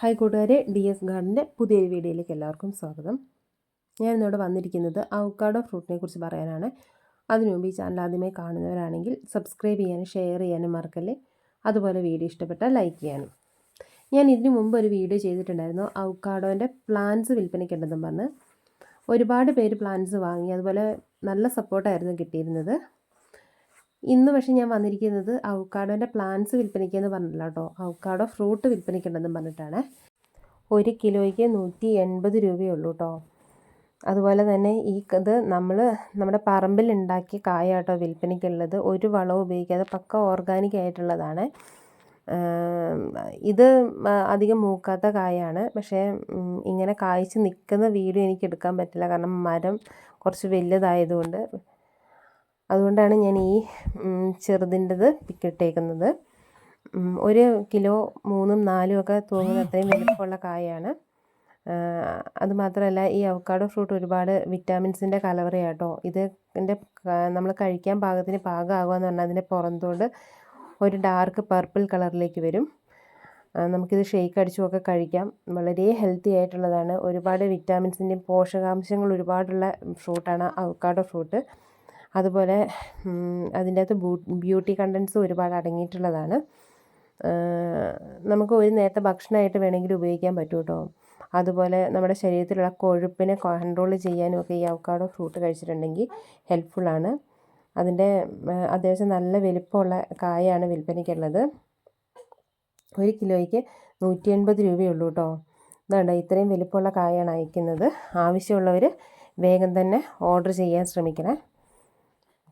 Hi കൂട്ടുകാരെ D S ഗാർഡന്റെ പുതിയൊരു വീഡിയോയിലേക്ക് എല്ലാവർക്കും സ്വാഗതം. ഞാൻ ഇന്നിവിടെ വന്നിരിക്കുന്നത് അവക്കാഡോ ഫ്രൂട്ടിനെ കുറിച്ച് പറയാനാണ്. അതിനുമുമ്പ് ഈ ചാനൽ ആദ്യമായി കാണുന്നവരാണെങ്കിൽ സബ്സ്ക്രൈബ് ചെയ്യാനും ഷെയർ ചെയ്യാനും മറക്കല്ലേ? അതുപോലെ വീഡിയോ ഇഷ്ടപ്പെട്ടാൽ ലൈക്ക് ചെയ്യാനും. ഞാൻ ഇതിനു മുമ്പ് ഒരു വീഡിയോ ചെയ്തിട്ടുണ്ടായിരുന്നു അവക്കാഡോന്റെ പ്ലാന്റ്സ് വിൽപ്പനയ്ക്കുണ്ടെന്നും പറഞ്ഞ്. ഒരുപാട് പേര് പ്ലാന്റ്സ് വാങ്ങി അതുപോലെ നല്ല സപ്പോർട്ടായിരുന്നു കിട്ടിയിരുന്നത്. ഇന്ന് പക്ഷേ ഞാൻ വന്നിരിക്കുന്നത് അവക്കാഡോന്റെ പ്ലാന്റ്സ് വിൽപ്പനയ്ക്കെന്ന് പറഞ്ഞില്ല കേട്ടോ. അവക്കാഡോ ഫ്രൂട്ട് വിൽപ്പനയ്ക്കുണ്ടെന്നും പറഞ്ഞിട്ടാണ്. ഒരു കിലോയ്ക്ക് നൂറ്റി എൺപത് രൂപയേ ഉള്ളൂ കേട്ടോ. അതുപോലെ തന്നെ ഈ ഇത് നമ്മൾ നമ്മുടെ പറമ്പിൽ ഉണ്ടാക്കിയ കായ കേട്ടോ വിൽപ്പനയ്ക്കുള്ളത്. ഒരു വളവും ഉപയോഗിക്കാതെ പക്ക ഓർഗാനിക് ആയിട്ടുള്ളതാണ്. ഇത് അധികം മൂക്കാത്ത കായാണ്. പക്ഷേ ഇങ്ങനെ കായ്ച്ച് നിൽക്കുന്ന വീഡിയോ എനിക്ക് എടുക്കാൻ പറ്റില്ല. കാരണം മരം കുറച്ച് വലുതായതുകൊണ്ട് അതുകൊണ്ടാണ് ഞാൻ ഈ ചെറുതിന്റെത് പിക്കിട്ടേക്കുന്നത് ഒരു കിലോ മൂന്നും നാലും ഒക്കെ തൂങ്ങുന്ന അത്രയും വലിപ്പമുള്ള കായാണ്. അതുമാത്രമല്ല ഈ അവക്കാഡോ ഫ്രൂട്ട് ഒരുപാട് വിറ്റാമിൻസിന്റെ കലവറയാട്ടോ. ഇത് ഇതിന്റെ നമ്മൾ കഴിക്കാൻ പാകത്തിന് പാകമാകുക എന്ന് പറഞ്ഞാൽ അതിന്റെ പുറന്തോട് ഒരു ഡാർക്ക് പർപ്പിൾ കളറിലേക്ക് വരും. നമുക്കിത് ഷെയ്ക്ക് അടിച്ചുമൊക്കെ കഴിക്കാം. വളരെ ഹെൽത്തി ആയിട്ടുള്ളതാണ്. ഒരുപാട് വിറ്റാമിൻസിന്റെയും പോഷകാംശങ്ങൾ ഒരുപാടുള്ള ഫ്രൂട്ടാണ് അവക്കാഡോ ഫ്രൂട്ട്. അതുപോലെ അതിന്റെ അകത്ത് ബ്യൂട്ടി കണ്ടൻസും ഒരുപാട് അടങ്ങിയിട്ടുള്ളതാണ്. നമുക്ക് ഒരു നേരത്തെ ഭക്ഷണമായിട്ട് വേണമെങ്കിൽ ഉപയോഗിക്കാൻ പറ്റും കേട്ടോ അതുപോലെ നമ്മുടെ ശരീരത്തിലുള്ള കൊഴുപ്പിനെ കൺട്രോൾ ചെയ്യാനും ഒക്കെ ഈ അവക്കാഡോ ഫ്രൂട്ട് കഴിച്ചിട്ടുണ്ടെങ്കിൽ ഹെൽപ്ഫുള്ളാണ് അതിന്റെ അത്യാവശ്യം നല്ല വലിപ്പമുള്ള കായാണ് വിൽപ്പനയ്ക്കുള്ളത്. ഒരു കിലോയ്ക്ക് നൂറ്റി എൺപത് രൂപയുള്ളൂ കേട്ടോ ഇതാണ്ട് ഇത്രയും വലിപ്പമുള്ള കായാണ് അയക്കുന്നത്. ആവശ്യമുള്ളവർ വേഗം തന്നെ ഓർഡർ ചെയ്യാൻ ശ്രമിക്കണേ.